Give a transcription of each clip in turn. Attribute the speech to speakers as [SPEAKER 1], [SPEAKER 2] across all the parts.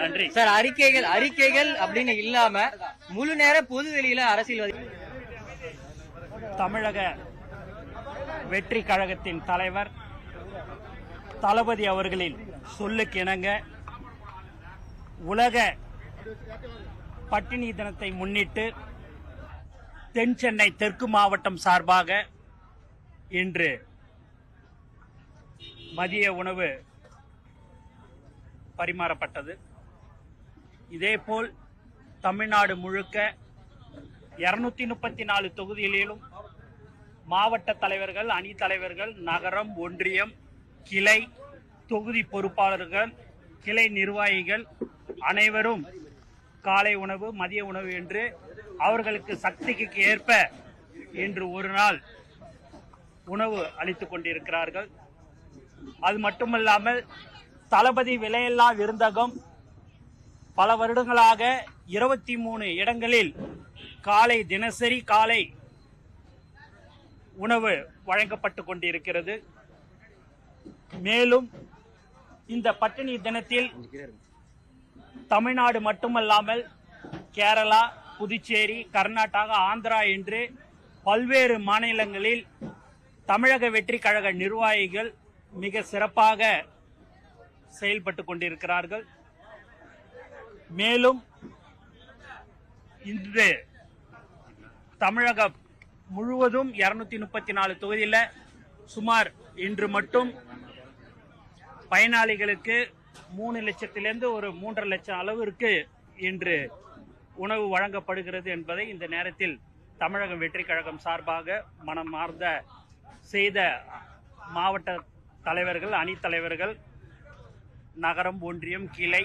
[SPEAKER 1] நன்றி.
[SPEAKER 2] சார் அறிக்கைகள் அறிக்கைகள் அப்படின்னு இல்லாம முழு நேர பொது வெளியில அரசியல்வாதி
[SPEAKER 1] தமிழக வெற்றி கழகத்தின் தலைவர் தளபதி அவர்களின் சொல்லுக்கு இணங்க உலக பட்டினி தினத்தை முன்னிட்டு தென் சென்னை தெற்கு மாவட்டம் சார்பாக இன்று மதிய உணவு பரிமாறப்பட்டது. இதேபோல் தமிழ்நாடு முழுக்க இருநூத்தி முப்பத்தி நாலு தொகுதிகளிலும் மாவட்ட தலைவர்கள் அணி தலைவர்கள் நகரம் ஒன்றியம் கிளை தொகுதி பொறுப்பாளர்கள் கிளை நிர்வாகிகள் அனைவரும் காலை உணவு மதிய உணவு என்று அவர்களுக்கு சக்திக்கு ஏற்ப இன்று ஒரு நாள் உணவு அளித்துக் கொண்டிருக்கிறார்கள். அது மட்டுமல்லாமல் தளபதி விலையில்லா விருந்தகம் பல வருடங்களாக இருபத்தி மூணு இடங்களில் காலை தினசரி காலை உணவு வழங்கப்பட்டு கொண்டிருக்கிறது. மேலும் இந்த பட்டினி தினத்தில் தமிழ்நாடு மட்டுமல்லாமல் கேரளா புதுச்சேரி கர்நாடகா ஆந்திரா என்று பல்வேறு மாநிலங்களில் தமிழக வெற்றி கழக நிர்வாகிகள் மிக சிறப்பாக செயல்பட்டு கொண்டிருக்கிறார்கள். மேலும் இன்று தமிழகம் முழுவதும் இருநூத்தி முப்பத்தி நாலு தொகுதியில் சுமார் இன்று மட்டும் பயனாளிகளுக்கு மூணு லட்சத்திலிருந்து ஒரு மூன்றரை லட்சம் அளவிற்கு இன்று உணவு வழங்கப்படுகிறது என்பதை இந்த நேரத்தில் தமிழக வெற்றி கழகம் சார்பாக மனமார்ந்த செய்த மாவட்ட தலைவர்கள் அணி தலைவர்கள் நகரம் ஒன்றியம் கிளை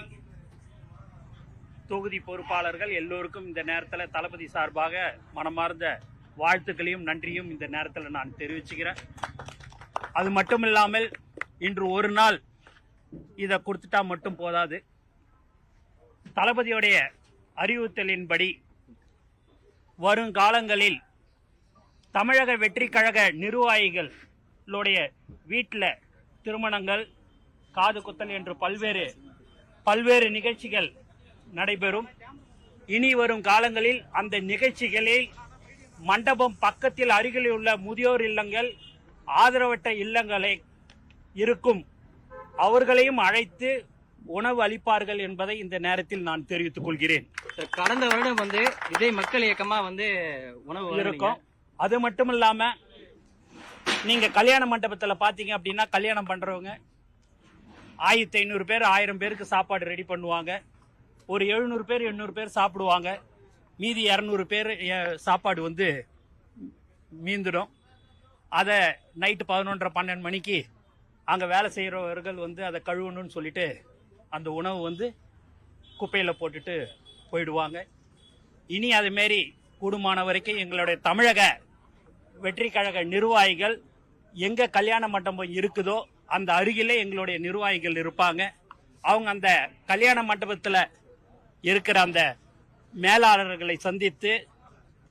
[SPEAKER 1] தொகுதி பொறுப்பாளர்கள் எல்லோருக்கும் இந்த நேரத்தில் தளபதி சார்பாக மனமார்ந்த வாழ்த்துக்களையும் நன்றியும் இந்த நேரத்தில் நான் தெரிவிச்சுக்கிறேன். அது மட்டும் இல்லாமல் இன்று ஒரு நாள் இதை கொடுத்துட்டா மட்டும் போதாது. தளபதியுடைய அறிவுறுத்தலின்படி வருங்காலங்களில் தமிழக வெற்றி கழக நிர்வாகிகளுடைய வீட்டில் திருமணங்கள் காது குத்தல் என்று பல்வேறு பல்வேறு நிகழ்ச்சிகள் நடைபெறும். இனி வரும் காலங்களில் அந்த நிகழ்ச்சிகளை மண்டபம் பக்கத்தில் அருகில் உள்ள முதியோர் இல்லங்கள் ஆதரவற்ற இல்லங்களை இருக்கும். அவர்களையும் அழைத்து உணவு அளிப்பார்கள் என்பதை இந்த நேரத்தில் நான் தெரிவித்துக் கொள்கிறேன்.
[SPEAKER 2] கடந்த வருடம் வந்து விஜய் மக்கள் இயக்கமா வந்து உணவு.
[SPEAKER 1] இருக்கும். அது மட்டும் இல்லாம நீங்க கல்யாண மண்டபத்துல பாத்தீங்க அப்படின்னா கல்யாணம் பண்றவங்க ஆயிரத்தி ஐநூறு பேர் ஆயிரம் பேருக்கு சாப்பாடு ரெடி பண்ணுவாங்க. ஒரு எழுநூறு பேர் எண்ணூறு பேர் சாப்பிடுவாங்க. மீதி இரநூறு பேர் சாப்பாடு வந்து மீந்துடும். அதை நைட்டு பதினொன்றரை பன்னெண்டு மணிக்கு அங்கே வேலை செய்கிறவர்கள் வந்து அதை கழுவணும்னு சொல்லிட்டு அந்த உணவு வந்து குப்பையில் போட்டுட்டு போயிடுவாங்க. இனி அதுமாரி கூடுமான வரைக்கும் எங்களுடைய தமிழக வெற்றி கழக நிர்வாகிகள் எங்க கல்யாண மண்டபம் இருக்குதோ அந்த அருகிலே எங்களுடைய நிர்வாகிகள் இருப்பாங்க. அவங்க அந்த கல்யாண மண்டபத்தில் இருக்கிற அந்த மேலாளர்களை சந்தித்து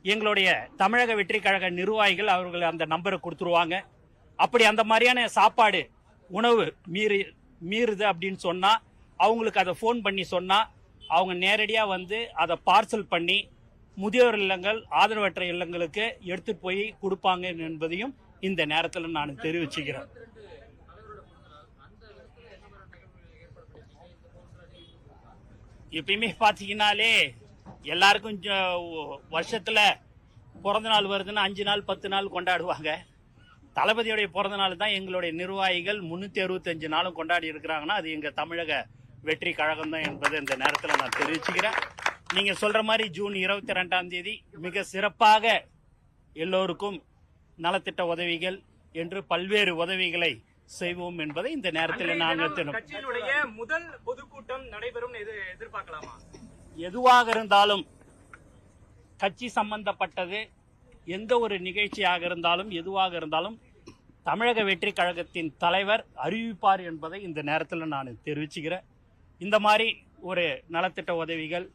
[SPEAKER 1] எங்களுடைய தமிழக வெற்றி கழக நிர்வாகிகள் அவர்கள் அந்த நம்பரை கொடுத்துருவாங்க. அப்படி அந்த மாதிரியான சாப்பாடு உணவு மீறி மீறுது அப்படின்னு சொன்னால் அவங்களுக்கு அதை ஃபோன் பண்ணி சொன்னால் அவங்க நேரடியாக வந்து அதை பார்சல் பண்ணி முதியோர் இல்லங்கள் ஆதரவற்ற இல்லங்களுக்கு எடுத்துட்டு போய் கொடுப்பாங்க என்பதையும் இந்த நேரத்தில் நான் தெரிவிச்சுக்கிறேன். எப்பயுமே பார்த்தீங்கன்னாலே எல்லாருக்கும் வருஷத்தில் பிறந்த நாள் வருதுன்னு அஞ்சு நாள் பத்து நாள் கொண்டாடுவாங்க. தளபதியுடைய பிறந்த நாள் தான் எங்களுடைய நிர்வாகிகள் முந்நூற்றி அறுபத்தஞ்சு நாளும் கொண்டாடி இருக்கிறாங்கன்னா அது எங்கள் தமிழக வெற்றி கழகம் தான் என்பதை இந்த நேரத்தில் நான் தெரிவிச்சுக்கிறேன். நீங்க சொல்ற மாதிரி ஜூன் இருபத்தி ரெண்டாம் தேதி மிக சிறப்பாக எல்லோருக்கும் நலத்திட்ட உதவிகள் என்று பல்வேறு உதவிகளை செய்வோம் என்பதை இந்த நேரத்தில் நாங்கள்
[SPEAKER 3] கட்சியினுடைய முதல் பொதுக்கூட்டம் நடைபெறும் எதிர்பார்க்கலாமா?
[SPEAKER 1] எதுவாக இருந்தாலும் கட்சி சம்பந்தப்பட்டது எந்த ஒரு நிகழ்ச்சியாக இருந்தாலும் எதுவாக இருந்தாலும் தமிழக வெற்றி கழகத்தின் தலைவர் அறிவிப்பார் என்பதை இந்த நேரத்தில் நான் தெரிவிச்சுக்கிறேன். இந்த மாதிரி ஒரு நலத்திட்ட உதவிகள்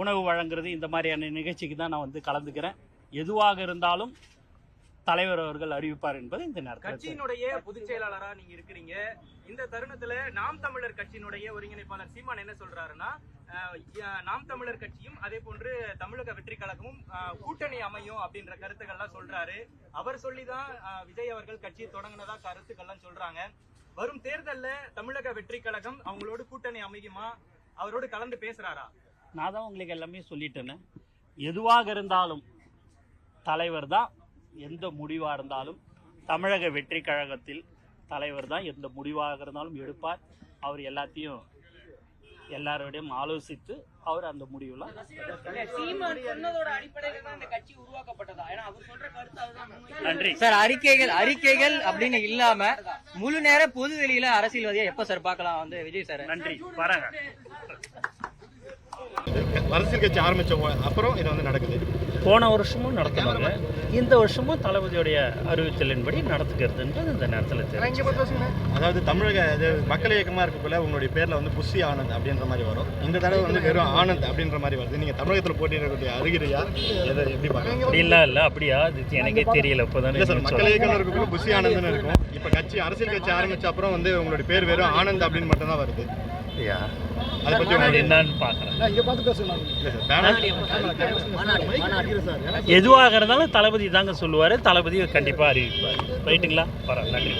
[SPEAKER 1] உணவு வழங்குறது இந்த மாதிரியான நிகழ்ச்சிக்கு தான் நான் வந்து கலந்துக்கிறேன். எதுவாக இருந்தாலும் தலைவர் அவர்கள் அறிவிப்பார் என்பது இந்த நேரத்தில்.
[SPEAKER 3] கட்சியினுடைய பொதுச் செயலாளராக நீங்க இருக்கிறீங்க. இந்த தருணத்துல நாம் தமிழர் கட்சியினுடைய ஒருங்கிணைப்பாளர் சீமான் என்ன சொல்றாருன்னா நாம் தமிழர் கட்சியும் அதே போன்று தமிழக வெற்றி கழகமும் கூட்டணி அமையும் அப்படின்ற கருத்துக்கள்லாம் சொல்றாரு. அவர் சொல்லிதான் விஜய் அவர்கள் கட்சியை தொடங்கினதா கருத்துக்கள்லாம் சொல்றாங்க. வரும் தேர்தல்ல தமிழக வெற்றி கழகம் அவங்களோட கூட்டணி அமையுமா அவரோடு கலந்து பேசுறாரா?
[SPEAKER 1] நான் தான் உங்களுக்கு எல்லாமே சொல்லிட்டேனே. எதுவாக இருந்தாலும் தலைவர் தான் எந்த முடிவாக இருந்தாலும் தமிழக வெற்றி கழகத்தில் தலைவர் தான் எந்த முடிவாக இருந்தாலும் எடுப்பார். அவர் எல்லாத்தையும் எல்லாரோடையும் ஆலோசித்து அவர் அந்த முடிவுலாம்
[SPEAKER 4] இல்ல, சீமான் சொன்னதோட அடிப்படையில தான் இந்த கட்சி உருவாக்கப்பட்டதா? ஏன்னா அவர் சொல்ற கருத்து அதுதான். முன்வைக்கிறார்.
[SPEAKER 1] நன்றி.
[SPEAKER 2] சார் அறிக்கைகள் அறிக்கைகள் அப்படின்னு இல்லாம முழு நேர பொது வெளியில அரசியல்வாதியா எப்ப சார் பார்க்கலாம் வந்து விஜய் சார்?
[SPEAKER 1] நன்றி. வரேங்க.
[SPEAKER 5] அரசியல் கட்சி ஆரம்பிச்ச உ- அப்புறம் இது வந்து நடக்குது.
[SPEAKER 1] போன வருஷமும் நடத்தினாங்க இந்த வருஷமும் தளபதியுடைய அறிவித்தலின்படி நடத்துகிறதுன்றது இந்த நேரத்தில் தெரியும்
[SPEAKER 5] அதாவது தமிழக இது மக்கள் இயக்கமா இருக்கக்குள்ள உங்களுடைய பேர்ல வந்து புஷி ஆனந்த் அப்படின்ற மாதிரி வரும். இந்த தடவை வந்து வெறும் ஆனந்த் அப்படின்ற மாதிரி வருது. நீங்க தமிழகத்துல போட்டியிடக்கூடிய அருகிறியா எதை எப்படி பாக்குறீங்க
[SPEAKER 1] அப்படிலாம் இல்லை. அப்படியா? அது எனக்கே தெரியல. இப்போதானே
[SPEAKER 5] இல்ல சார் மக்கள் இயக்கம் இருக்கக்குள்ள புஷி ஆனந்த்னு இருக்கும். இப்ப கட்சி அரசியல் கட்சி ஆரம்பிச்ச அப்புறம் வந்து உங்களுடைய பேர் வெறும் ஆனந்த் அப்படின்னு மட்டும் தான் வருது.
[SPEAKER 1] சொல்றியா?
[SPEAKER 5] அதை பத்தி
[SPEAKER 1] அது
[SPEAKER 5] உங்களுக்கு
[SPEAKER 1] என்னன்னு பார்க்குறேன். எதுவாக இருந்தாலும் தளபதி தாங்க சொல்லுவார். தளபதி கண்டிப்பாக அறிவிப்பார். ரைட்டுங்களா? பரவாயில்ல நன்றி.